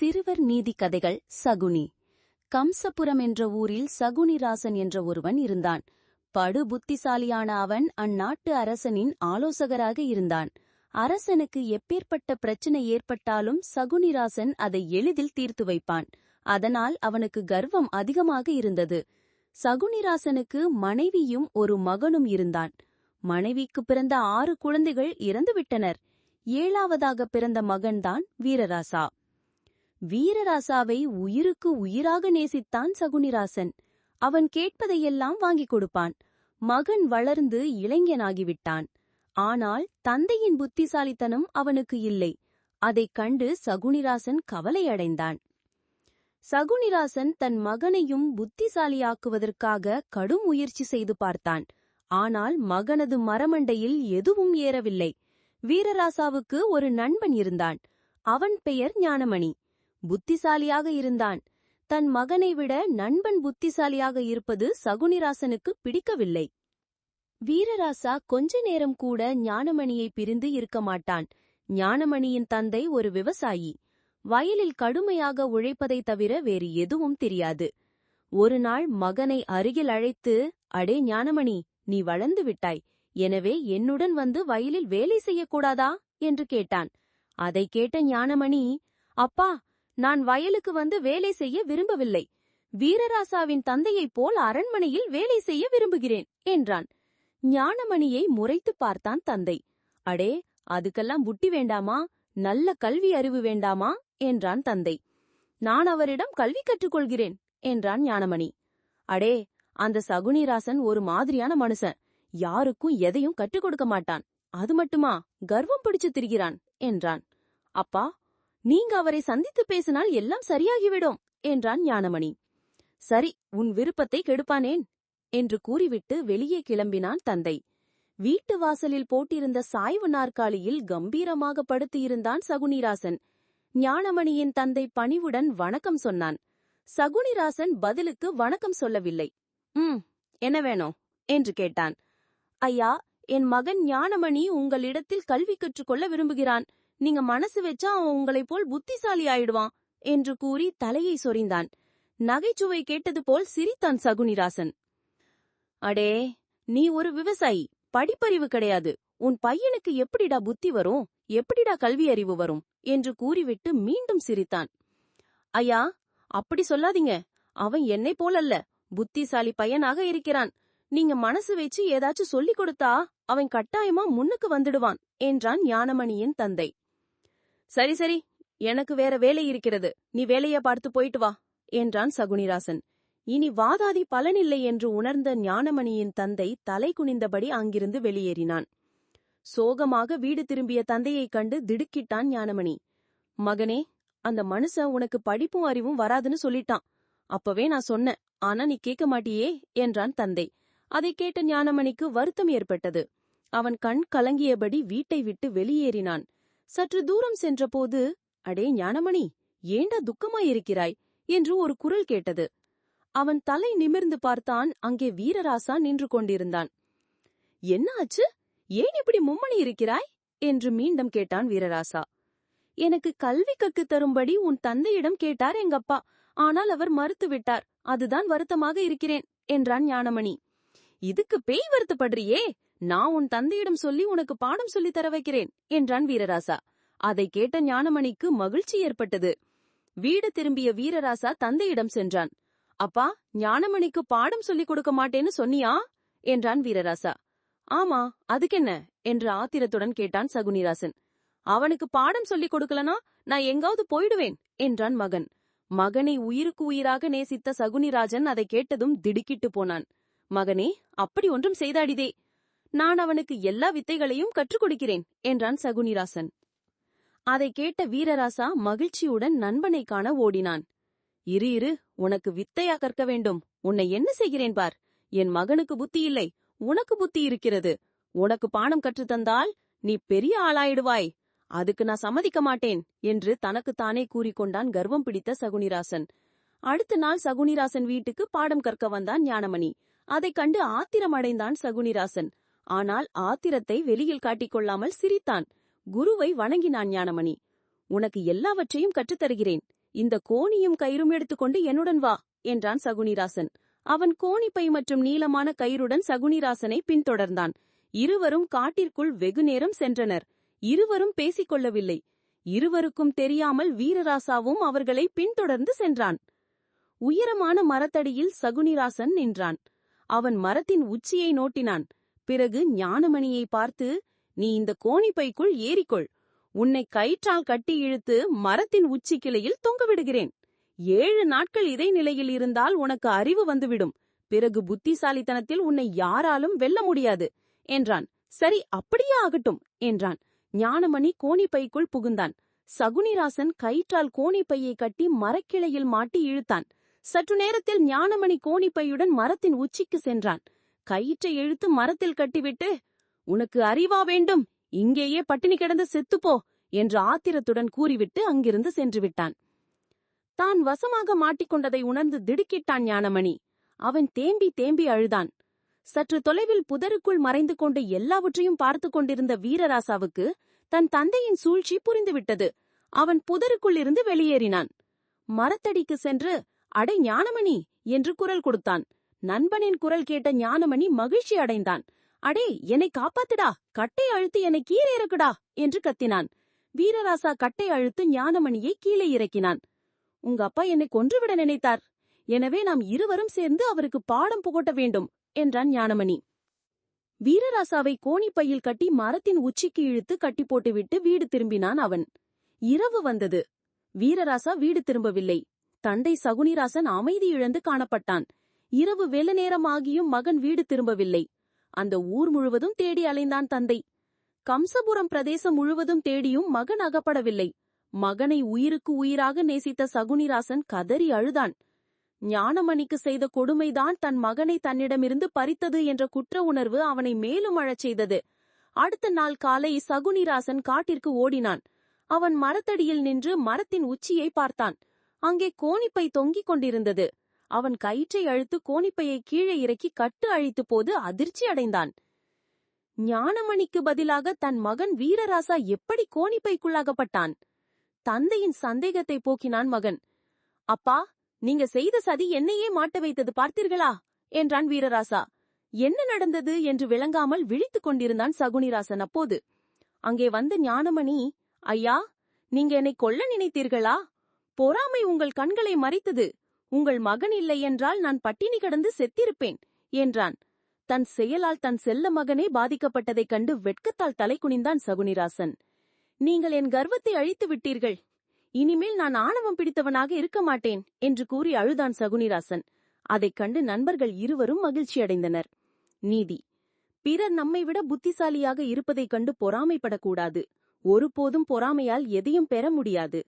சிறுவர் நீதி கதைகள் சகுனி. கம்சபுரம் என்ற ஊரில் சகுனிராசன் என்ற ஒருவன் இருந்தான். படு புத்திசாலியான அவன் அந்நாட்டு அரசனின் ஆலோசகராக இருந்தான். அரசனுக்கு எப்பேற்பட்ட பிரச்சனை ஏற்பட்டாலும் சகுனிராசன் அதை எளிதில் தீர்த்து வைப்பான். அதனால் அவனுக்கு கர்வம் அதிகமாக இருந்தது. சகுனிராசனுக்கு மனைவியும் ஒரு மகனும் இருந்தான். மனைவிக்கு பிறந்த ஆறு குழந்தைகள் இறந்துவிட்டனர். ஏழாவதாக பிறந்த மகன்தான் வீரராசா. வீரராசாவை உயிருக்கு உயிராக நேசித்தான் சகுனிராசன். அவன் கேட்பதையெல்லாம் வாங்கிக் கொடுப்பான். மகன் வளர்ந்து இளைஞனாகிவிட்டான். ஆனால் தந்தையின் புத்திசாலித்தனம் அவனுக்கு இல்லை. அதைக் கண்டு சகுனிராசன் கவலையடைந்தான். சகுனிராசன் தன் மகனையும் புத்திசாலியாக்குவதற்காக கடும் முயற்சி செய்து பார்த்தான். ஆனால் மகனது மரமண்டையில் எதுவும் ஏறவில்லை. வீரராசாவுக்கு ஒரு நண்பன் இருந்தான். அவன் பெயர் ஞானமணி. புத்திசாலியாக இருந்தான். தன் மகனை விட நண்பன் புத்திசாலியாக இருப்பது சகுனிராசனுக்கு பிடிக்கவில்லை. வீரராசா கொஞ்ச நேரம் கூட ஞானமணியை பிரிந்து இருக்க மாட்டான். ஞானமணியின் தந்தை ஒரு விவசாயி. வயலில் கடுமையாக உழைப்பதைத் தவிர வேறு எதுவும் தெரியாது. ஒரு நாள் மகனை அருகில் அழைத்து அடே ஞானமணி நீ வளர்ந்து விட்டாய். எனவே என்னுடன் வந்து வயலில் வேலை செய்யக்கூடாதா? என்று கேட்டான். அதை கேட்ட ஞானமணி அப்பா நான் வயலுக்கு வந்து வேலை செய்ய விரும்பவில்லை. வீரராசாவின் தந்தையைப் போல் அரண்மனையில் வேலை செய்ய விரும்புகிறேன் என்றான். ஞானமணியை முறைத்து பார்த்தான் தந்தை. அடே அதுக்கெல்லாம் புட்டி வேண்டாமா? நல்ல கல்வி அறிவு வேண்டாமா? என்றான் தந்தை. நான் அவரிடம் கல்வி கற்றுக்கொள்கிறேன் என்றான் ஞானமணி. அடே அந்த சகுனிராசன் ஒரு மாதிரியான மனுஷன். யாருக்கும் எதையும் கற்றுக் கொடுக்க மாட்டான். அது மட்டுமா? கர்வம் பிடிச்சு திரிகிறான் என்றான். அப்பா நீங்க அவரை சந்தித்து பேசினால் எல்லாம் சரியாகிவிடும் என்றான் ஞானமணி. சரி உன் விருப்பத்தை கெடுப்பானேன் என்று கூறிவிட்டு வெளியே கிளம்பினான் தந்தை. வீட்டு வாசலில் போட்டிருந்த சாய்வு நாற்காலியில் கம்பீரமாக படுத்தியிருந்தான் சகுனிராசன். ஞானமணியின் தந்தை பணிவுடன் வணக்கம் சொன்னான். சகுனிராசன் பதிலுக்கு வணக்கம் சொல்லவில்லை. ம் என்ன வேணும் என்று கேட்டான். ஐயா என் மகன் ஞானமணி உங்களிடத்தில் கல்வி கற்றுக்கொள்ள விரும்புகிறான். நீங்க மனசு வச்சா அவன் உங்களைப் போல் புத்திசாலி ஆயிடுவான் என்று கூறி தலையை சொரிந்தான். நகைச்சுவை கேட்டது போல் சிரித்தான் சகுனிராசன். அடே நீ ஒரு விவசாயி படிப்பறிவு கிடையாது. உன் பையனுக்கு எப்படிடா புத்தி வரும்? எப்படிடா கல்வி அறிவு வரும்? என்று கூறிவிட்டு மீண்டும் சிரித்தான். ஐயா அப்படி சொல்லாதீங்க. அவன் என்னை போலல்ல. புத்திசாலி பையனாக இருக்கிறான். நீங்க மனசு வச்சு ஏதாச்சும் சொல்லிக் கொடுத்தா அவன் கட்டாயமா முன்னுக்கு வந்துடுவான் என்றான் ஞானமணியின் தந்தை. சரி சரி எனக்கு வேற வேலை இருக்கிறது. நீ வேலைய பார்த்து போயிட்டு வா என்றான் சகுனிராசன். இனி வாதாதி பலனில்லை என்று உணர்ந்த ஞானமணியின் தந்தை தலை குனிந்தபடி அங்கிருந்து வெளியேறினான். சோகமாக வீடு திரும்பிய தந்தையைக் கண்டு திடுக்கிட்டான் ஞானமணி. மகனே அந்த மனுஷன் உனக்கு படிப்பும் அறிவும் வராதுன்னு சொல்லிட்டான். அப்பவே நான் சொன்னேன் ஆனா நீ கேட்க மாட்டியே என்றான் தந்தை. அதை கேட்ட ஞானமணிக்கு வருத்தம் ஏற்பட்டது. அவன் கண் கலங்கியபடி வீட்டை விட்டு வெளியேறினான். சற்று தூரம் சென்றபோது அடே ஞானமணி ஏண்டா துக்கமாயிருக்கிறாய்? என்று ஒரு குரல் கேட்டது. அவன் தலை நிமிர்ந்து பார்த்தான் அங்கே வீரராசா நின்று கொண்டிருந்தான். என்ன ஆச்சு ஏன் இப்படி மும்மணி இருக்கிறாய் என்று மீண்டும் கேட்டான் வீரராசா. எனக்கு கல்வி கக்கு தரும்படி உன் தந்தையிடம் கேட்டார் எங்கப்பா. ஆனால் அவர் மறுத்துவிட்டார். அதுதான் வருத்தமாக இருக்கிறேன் என்றான் ஞானமணி. இதுக்கு பேய் வருத்தப்படுறியே! நான் உன் தந்தையிடம் சொல்லி உனக்கு பாடம் சொல்லித் தர வைக்கிறேன் என்றான் வீரராசா. அதை கேட்ட ஞானமணிக்கு மகிழ்ச்சி ஏற்பட்டது. வீடு திரும்பிய வீரராசா தந்தையிடம் சென்றான். அப்பா ஞானமணிக்கு பாடம் சொல்லிக் கொடுக்க மாட்டேன்னு சொன்னியா? என்றான் வீரராசா. ஆமா அதுக்கென்ன? என்று ஆத்திரத்துடன் கேட்டான் சகுனிராசன். அவனுக்கு பாடம் சொல்லிக் கொடுக்கலனா நான் எங்காவது போயிடுவேன் என்றான் மகன். மகனை உயிருக்கு உயிராக நேசித்த சகுனிராஜன் அதை கேட்டதும் திடுக்கிட்டு போனான். மகனே அப்படி ஒன்றும் செய்தாடிதே. நான் அவனுக்கு எல்லா வித்தைகளையும் கற்றுக் கொடுக்கிறேன் என்றான் சகுனிராசன். அதை கேட்ட வீரராசா மகிழ்ச்சியுடன் நண்பனை காண ஓடினான். இரு இரு உனக்கு வித்தையா கற்க வேண்டும். உன்னை என்ன செய்கிறேன் பார்? என் மகனுக்கு புத்தி இல்லை. உனக்கு புத்தி இருக்கிறது. உனக்கு பாடம் கற்றுத்தந்தால் நீ பெரிய ஆளாயிடுவாய். அதுக்கு நான் சம்மதிக்க மாட்டேன் என்று தனக்குத்தானே கூறிக்கொண்டான் கர்வம் பிடித்த சகுனிராசன். அடுத்த நாள் சகுனிராசன் வீட்டுக்கு பாடம் கற்க வந்தான் ஞானமணி. அதைக் கண்டு ஆத்திரமடைந்தான் சகுனிராசன். ஆனால் ஆத்திரத்தை வெளியில் காட்டிக்கொள்ளாமல் சிரித்தான். குருவை வணங்கினான் ஞானமணி. உனக்கு எல்லாவற்றையும் கற்றுத்தருகிறேன். இந்த கோணியும் கயிறும் எடுத்துக்கொண்டு என்னுடன் வா என்றான் சகுனிராசன். அவன் கோணிப்பை மற்றும் நீளமான கயிறுடன் சகுனிராசனை பின்தொடர்ந்தான். இருவரும் காட்டிற்குள் வெகுநேரம் சென்றனர். இருவரும் பேசிக் கொள்ளவில்லை இருவருக்கும் தெரியாமல் வீரராசாவும் அவர்களை பின்தொடர்ந்து சென்றான். உயரமான மரத்தடியில் சகுனிராசன் நின்றான். அவன் மரத்தின் உச்சியை நோட்டினான். பிறகு ஞானமணியை பார்த்து நீ இந்த கோணிப்பைக்குள் ஏறிக்கொள். உன்னை கயிற்றால் கட்டி இழுத்து மரத்தின் உச்சி கிளையில் தொங்கவிடுகிறேன் ஏழு நாட்கள் இதே நிலையில் இருந்தால் உனக்கு அறிவு வந்துவிடும். பிறகு புத்திசாலித்தனத்தில் உன்னை யாராலும் வெல்ல முடியாது என்றான். சரி அப்படியே ஆகட்டும் என்றான். ஞானமணி கோணிப்பைக்குள் புகுந்தான். சகுனிராசன் கயிற்றால் கோணிப்பையை கட்டி மரக்கிளையில் மாட்டி இழுத்தான். சற்று நேரத்தில் ஞானமணி கோணிப்பையுடன் மரத்தின் உச்சிக்கு சென்றான். கயிற்றை இழுத்து மரத்தில் கட்டிவிட்டு உனக்கு அறிவா வேண்டும் இங்கேயே பட்டினி கிடந்து செத்துப்போ என்று ஆத்திரத்துடன் கூறிவிட்டு அங்கிருந்து சென்று விட்டான் தான் வசமாக மாட்டிக்கொண்டதை உணர்ந்து திடுக்கிட்டான் ஞானமணி. அவன் தேம்பி தேம்பி அழுதான். சற்று தொலைவில் புதருக்குள் மறைந்து கொண்டு எல்லாவற்றையும் பார்த்து கொண்டிருந்த வீரராசாவுக்கு தன் தந்தையின் சூழ்ச்சி புரிந்துவிட்டது. அவன் புதருக்குள் இருந்து வெளியேறினான். மரத்தடிக்கு சென்று அடை ஞானமணி என்று குரல் கொடுத்தான். நண்பனின் குரல் கேட்ட ஞானமணி மகிழ்ச்சி அடைந்தான். அடே என்னை காப்பாத்துடா! கட்டை அழுத்து என்னை கீழே இறக்குடா! என்று கத்தினான். வீரராசா கட்டை அழுத்து ஞானமணியை கீழே இறக்கினான். உங்க அப்பா என்னை கொன்றுவிட நினைத்தார். எனவே நாம் இருவரும் சேர்ந்து அவருக்கு பாடம் புகட்ட வேண்டும் என்றான் ஞானமணி. வீரராசாவை கோணிப்பையில் கட்டி மரத்தின் உச்சிக்கு இழுத்து கட்டி போட்டுவிட்டு வீடு திரும்பினான் அவன். இரவு வந்தது. வீரராசா வீடு திரும்பவில்லை. தந்தை சகுனிராசன் அமைதி இழந்து காணப்பட்டான். இரவு வெள்ள நேரமாகியும் மகன் வீடு திரும்பவில்லை. அந்த ஊர் முழுவதும் தேடி அலைந்தான் தந்தை. கம்சபுரம் பிரதேசம் முழுவதும் தேடியும் மகன் அகப்படவில்லை. மகனை உயிருக்கு உயிராக நேசித்த சகுனிராசன் கதறி அழுதான். ஞானமணிக்கு செய்த கொடுமைதான் தன் மகனை தன்னிடமிருந்து பறித்தது என்ற குற்ற உணர்வு அவனை மேலும் அழச் செய்தது. அடுத்த நாள் காலை சகுனிராசன் காட்டிற்கு ஓடினான். அவன் மரத்தடியில் நின்று மரத்தின் உச்சியை பார்த்தான். அங்கே கோணிப்பை தொங்கிக் கொண்டிருந்தது. அவன் கயிற்றை அழுத்து கோணிப்பையை கீழே இறக்கி கட்டு அழித்த போது அதிர்ச்சி அடைந்தான். ஞானமணிக்கு பதிலாக தன் மகன் வீரராசா எப்படி கோணிப்பைக்குள்ளாகப்பட்டான்? தந்தையின் சந்தேகத்தை போக்கினான் மகன். அப்பா நீங்க செய்த சதி என்னையே மாட்ட வைத்தது பார்த்தீர்களா? என்றான் வீரராசா. என்ன நடந்தது என்று விளங்காமல் விழித்துக் கொண்டிருந்தான் சகுனிராசன் அப்போது. அங்கே வந்த ஞானமணி ஐயா நீங்க என்னை கொல்ல நினைத்தீர்களா? பொறாமை உங்கள் கண்களை மறைத்தது. உங்கள் மகன் இல்லை என்றால் நான் பட்டினி கிடந்து செத்திருப்பேன் என்றான். தன் செயலால் தன் செல்ல மகனே பாதிக்கப்பட்டதைக் கண்டு வெட்கத்தால் தலை குனிந்தான் சகுனிராசன். நீங்கள் என் கர்வத்தை அழித்து விட்டீர்கள். இனிமேல் நான் ஆணவம் பிடித்தவனாக இருக்க மாட்டேன் என்று கூறி அழுதான் சகுனிராசன். அதைக் கண்டு நண்பர்கள் இருவரும் மகிழ்ச்சியடைந்தனர் நீதி. பிறர் நம்மை விட புத்திசாலியாக இருப்பதைக் கண்டு பொறாமைப்படக்கூடாது. ஒருபோதும் பொறாமையால் எதையும் பெற முடியாது.